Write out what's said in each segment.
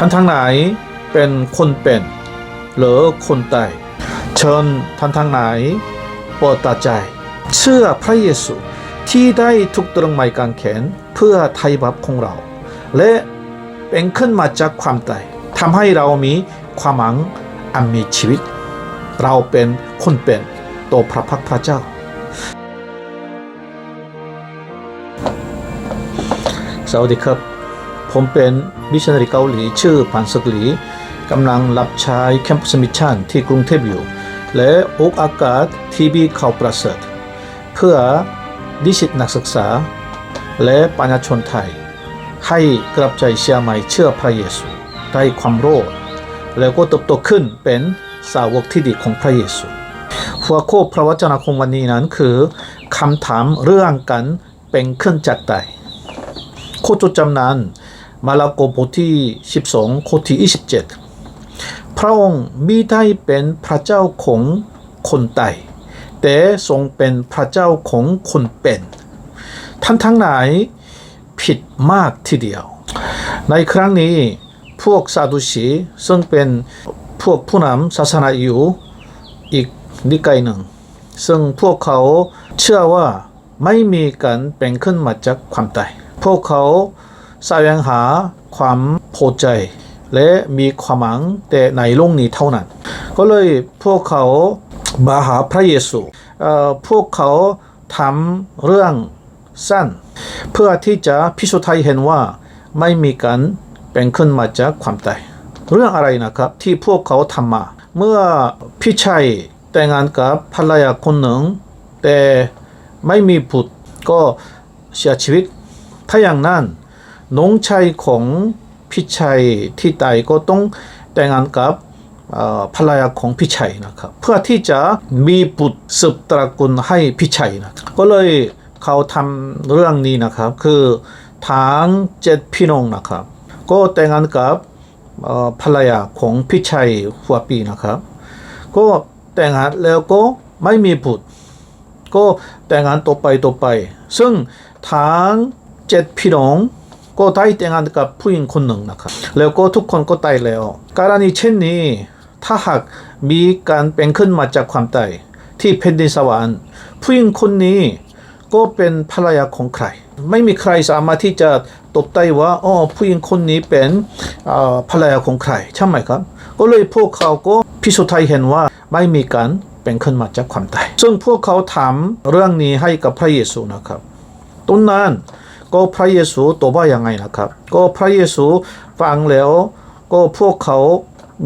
ท่านทั้งหลายเป็นคนเป็นหรือคนตายเชิญท่านทั้งหลายโปรดตัดใจเชื่อพระเยซูที่ได้ถูกตรึงไม้กางเขนเพื่อไถ่บาปของเรา และเป็นขึ้นมาจากความตายทำให้เรามีความหวังอันมีชีวิต เราเป็นคนเป็นตัวพระพักพระเจ้า สวัสดีครับ ผมเป็นมิชชันนารีเกาหลี ชื่อปันสกหลีกำลังรับใช้แคมปัสมิชชั่นที่กรุงเทพอยู่ และออกอากาศทีวีข่าวประเสริฐเพื่อดิสิตนักศึกษา และปัญญาชนไทย ให้กลับใจเชื่อใหม่เชื่อพระเยซูได้ความรอดแล้วก็เติบโตขึ้นเป็นสาวกที่ดีของพระเยซู หัวข้อพระวจนะของวันนี้นั้นคือคำถามเรื่องการเป็นขึ้นจากตายโคจดจำนั้น มาระโกบทที่ 12ข้อที่ 27 พระองค์มิได้เป็นพระเจ้าของคนตายแต่ทรงเป็นพระเจ้าของคนเป็น ท่านทั้งหลายผิดมากทีเดียว ในครั้งนี้พวกซาดุชีซึ่งเป็นพวกผู้นำศาสนาอยู่อีกนิกายหนึ่ง ซึ่งพวกเขาเชื่อว่าไม่มีการเป็นขึ้นมาจากความตาย พวกเขา แสวงหาความพอใจ และมีความหวังแต่ในโลกนี้เท่านั้น ก็เลยพวกเขามาหาพระเยซูพวกเขาทำเรื่องสั้น เพื่อที่จะพิสูจน์ให้เห็นว่าไม่มีการเป็นขึ้นมาจากความตายเรื่องอะไรนะครับที่พวกเขาทำมา เมื่อพี่ชัยแต่งงานกับภรรยาคนหนึ่ง แต่ไม่มีบุตรก็เสียชีวิตถ้าอย่างนั้น น้องชายของพี่ชัยที่ตายก็ต้องแต่งงานกับภรรยาของพี่ชัยนะครับเพื่อที่จะมีบุตรสืบตระกูลให้พี่ชัยนะก็เลยเขาทำเรื่องนี้นะครับคือทั้งเจ็ดพี่น้องนะครับ ก็แต่งงานกับภรรยาของพี่ชัยหัวปีนะครับ ก็แต่งงานแล้วก็ไม่มีบุตร ก็แต่งงานต่อไปต่อไป ซึ่งทั้งเจ็ดพี่น้อง ก็ได้แต่งงานกับผู้หญิงคนหนึ่งนะครับแล้วก็ทุกคนก็ตายแล้วการณีเช่นนี้ถ้าหากมีการเป็นขึ้นมาจากความตายที่แผ่นดินสวรรค์ผู้หญิงคนนี้ก็เป็นภรรยาของใคร ไม่มีใครสามารถที่จะตบได้ว่าอ๋อผู้หญิงคนนี้เป็นอ่อภรรยาของใครใช่ไหมครับ ก็เลยพวกเขาก็พิสูจน์ให้เห็นว่าไม่มีการเป็นขึ้นมาจากความตายซึ่งพวกเขาถามเรื่องนี้ให้กับพระเยซูนะครับตรงนั้น ก็พระเยซูตอบว่ายังไงนะครับ ก็พระเยซูฟังแล้ว ก็พวกเขา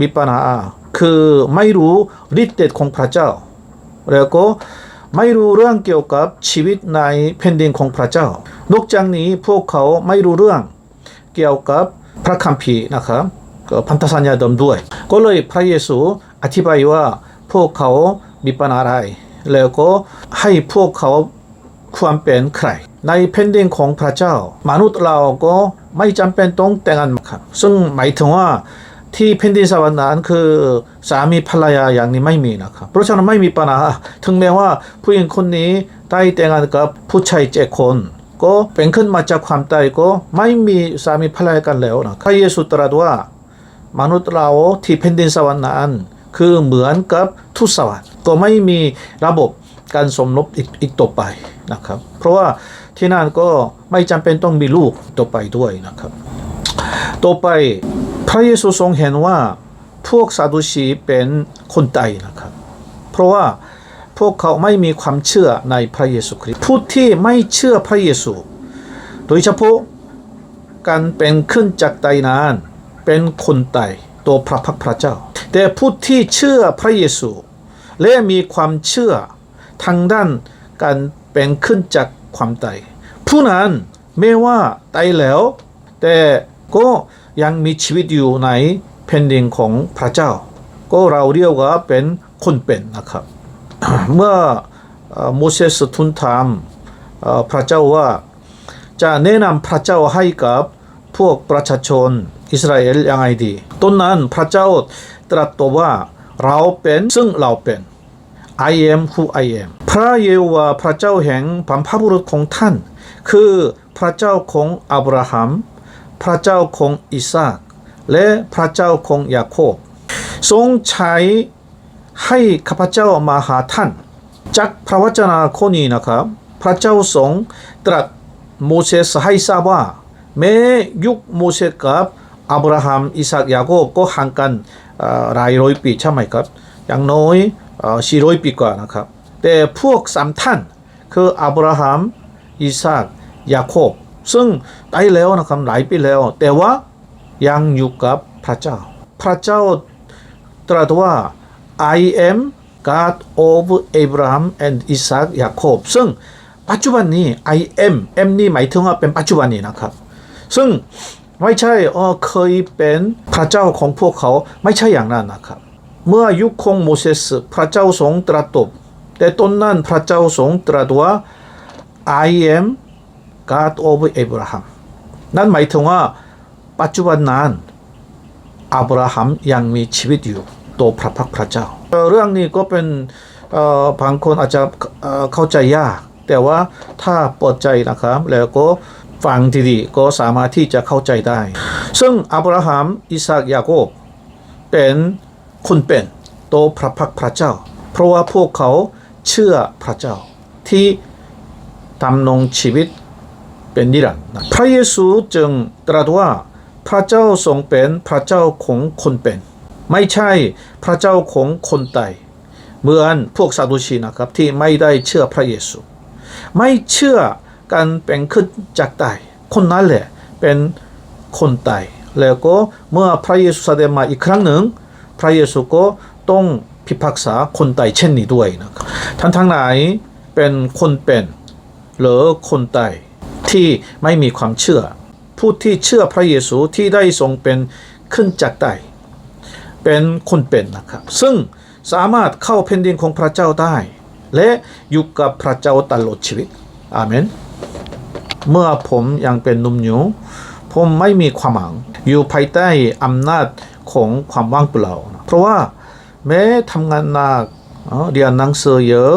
มีปัญหาคือไม่รู้ฤทธิ์เดชของพระเจ้า แล้วก็ไม่รู้เรื่องเกี่ยวกับชีวิตในแผ่นดินของพระเจ้านอกจากนี้พวกเขาไม่รู้เรื่องเกี่ยวกับพระคัมภีร์นะครับก็พันธสัญญาเดิมด้วย ก็เลยพระเยซูอธิบายว่าพวกเขามีปัญหาอะไร แล้วก็ให้พวกเขาความเป็นใคร ในแผ่นดินของพระเจ้า มนุษย์เราก็ไม่จำเป็นต้องแต่งงานครับซึ่งหมายถึงว่าที่แผ่นดินสวรรค์นั้นคือสามีภรรยาอย่างนี้ไม่มีนะครับ เพราะฉะนั้นไม่มีปัญหาถึงแม้ว่าผู้หญิงคนนี้ได้แต่งงานกับผู้ชายเจ็ดคนก็เป็นขึ้นมาจากความตายก็ไม่มีสามีภรรยากันแล้วนะพระเยซูตรัสว่ามนุษย์เราที่แผ่นดินสวรรค์นั้นคือเหมือนกับทุสวรรค์ก็ไม่มีระบบการสมรสอีกอีกต่อไปนะครับ เพราะว่า ที่นั่นก็ไม่จำเป็นต้องมีลูกต่อไปด้วยนะครับ ต่อไปพระเยซูทรงเห็นว่าพวกซาดูชีเป็นคนตายนะครับ เพราะว่าพวกเขาไม่มีความเชื่อในพระเยซูคริสต์ผู้ที่ไม่เชื่อพระเยซู โดยเฉพาะการเป็นขึ้นจากไตนั้นเป็นคนไตตัวพระพักตร์พระเจ้า แต่ผู้ที่เชื่อพระเยซู และมีความเชื่อทางด้านการเป็นขึ้นจาก ความตายผู้นั้นไม่ว่าตายแล้ว แต่ก็ยังมีชีวิตอยู่ในแผ่นดินของพระเจ้า ก็เราเรียกว่าเป็นคนเป็นนะครับ เมื่อโมเสสทูลถามพระเจ้าว่าจะแนะนำพระเจ้าให้กับพวกประชาชนอิสราเอลยังไงดีต้นนั้นพระเจ้าตรัสตอบว่าเราเป็นซึ่งเราเป็น I am who I am พระเยโฮวาห์พระเจ้าแห่งพัมพบุรุษของท่าน คือพระเจ้าของอับราฮัม พระเจ้าของอิสาก และพระเจ้าของยาโคบ ทรงใช้ให้ข้าพเจ้ามาหาท่าน จากพระวจนะข้อนี้นะครับ พระเจ้าทรงตรัสโมเสสให้ทราบว่าแม้ยุคโมเสสกับอับราฮัมอิสากยาโคบก็ห่างกันหลายร้อยปีใช่ไหมครับ อย่างน้อยสี่ร้อยปีกว่านะครับ แต่พวกสามท่าน คืออับราฮัมอิสากยาโคบ ซึ่งตายแล้วนะครับหลายปีแล้ว แต่ว่ายังอยู่กับพระเจ้า พระเจ้าตรัสว่า I am God of Abraham and Isaac ยาโคบซึ่งปัจจุบันนี้ I am M นี่หมายถึงว่าเป็นปัจจุบันนี้นะครับ ซึ่งไม่ใช่เออเคยเป็นพระเจ้าของพวกเขาไม่ใช่อย่างนั้นนะครับ เมื่อยุคของโมเสสพระเจ้าทรงตรัสตบ แต่ต้นนั้นพระเจ้าทรงตรัสว่า I am God of Abraham นั่นหมายถึงว่าปัจจุบันนั้นอับราฮัมยังมีชีวิตอยู่ตัวพระพักตร์พระเจ้าเอ่อเรื่องนี้ก็เป็นบางคนอาจจะเเข้าใจยาก แต่ว่าถ้าเปิดใจนะครับ แล้วก็ฟังดีๆก็สามารถที่จะเข้าใจได้ ซึ่งอับราฮัมอิสากยาโคบเป็นคนเป็นตัวพระพักตร์พระเจ้า เพราะว่าพวกเขา เชื่อพระเจ้าที่ดำรงชีวิตเป็นนิรันดร์พระเยซูจึงตรัสว่าพระเจ้าทรงเป็นพระเจ้าของคนเป็น ไม่ใช่พระเจ้าของคนตายเหมือนพวกซาดูชีนะครับที่ไม่ได้เชื่อพระเยซู ไม่เชื่อการเป็นขึ้นจากตายคนนั้นแหละเป็นคนตายแล้วก็เมื่อพระเยซูเสด็จมาอีกครั้งหนึ่ง พระเยซูก็ต้อง พิพากษาคนตายเช่นนี้ด้วยนะครับท่านทั้งหลายเป็นคนเป็นหรือคนตายที่ไม่มีความเชื่อ ผู้ที่เชื่อพระเยซูที่ได้ทรงเป็นขึ้นจากตายเป็นคนเป็นนะครับซึ่งสามารถเข้าแผ่นดินของพระเจ้าได้ และอยู่กับพระเจ้าตลอดชีวิตอาเมนเมื่อผมยังเป็นหนุ่มอยู่ผมไม่มีความหวังอยู่ภายใต้อำนาจของความว่างเปล่า เพราะว่า แม้ทำงานหนักเเรียนหนังสือเยอะ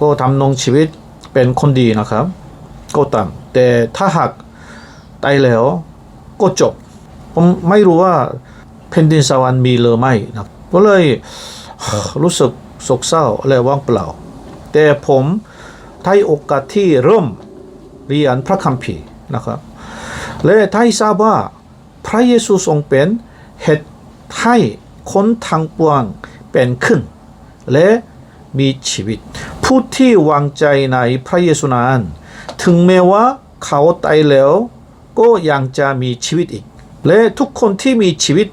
ก็ทำนงชีวิตเป็นคนดีนะครับ ก็ตามแต่ถ้าหากตายแล้วก็จบ ผมไม่รู้ว่าแผ่นดินสวรรค์มีหรือไม่นะก็เลยรู้สึกโศกเศร้าและว่างเปล่า แต่ผมได้โอกาสที่เริ่มเรียนพระคัมภีร์นะครับและได้ทราบว่าพระเยซูทรงเป็นเหตุให้ คนทางปวงเป็นขึ้น และมีชีวิต ผู้ที่วางใจในพระเยซูนั้นถึงแม้ว่าเขาตายแล้วก็ยังจะมีชีวิตอีก และทุกคนที่มีชีวิต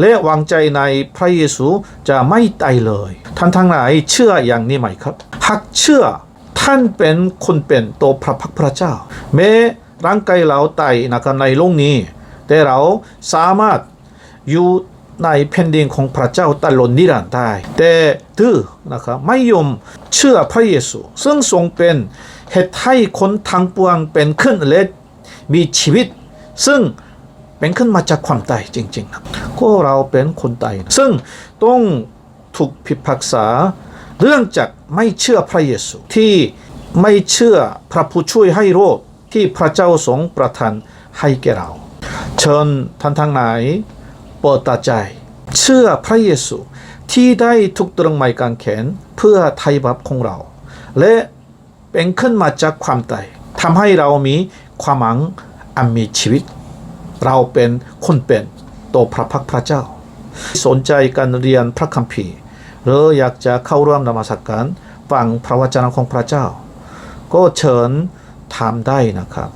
และวางใจในพระเยซูจะไม่ตายเลยท่านทั้งหลายเชื่ออย่างนี้ไหมครับหากเชื่อท่านเป็นคนเป็นตัวพระพักพระเจ้าแม้ร่างกายเราตายนะครับในโลกนี้ แต่เราสามารถอยู่ ในแผ่นดินของพระเจ้าตลอดนิรันดร์ได้แต่ดื้อนะครับไม่ยอมเชื่อพระเยซูซึ่งทรงเป็นเหตุให้คนทางปวงเป็นขึ้นและมีชีวิต ซึ่งเป็นขึ้นมาจากความตายจริงๆนะก็เราเป็นคนตายซึ่งต้องถูกพิพากษาเรื่องจากไม่เชื่อพระเยซูที่ไม่เชื่อพระผู้ช่วยให้โรดที่พระเจ้าทรงประทานให้แก่เรา เชิญท่านทั้งหล เปิดตาใจ เชื่อพระเยซูที่ได้ถูกตรึงไม้กางเขนเพื่อไถ่บาปของเรา และเป็นขึ้นมาจากความตายทำให้เรามีความหวังอันมีชีวิต เราเป็นคนเป็นตัวพระพักพระเจ้า สนใจการเรียนพระคัมภีร์ หรืออยากจะเข้าร่วมนมัสการฟังพระวจนะของพระเจ้า ก็เชิญทำได้นะครับ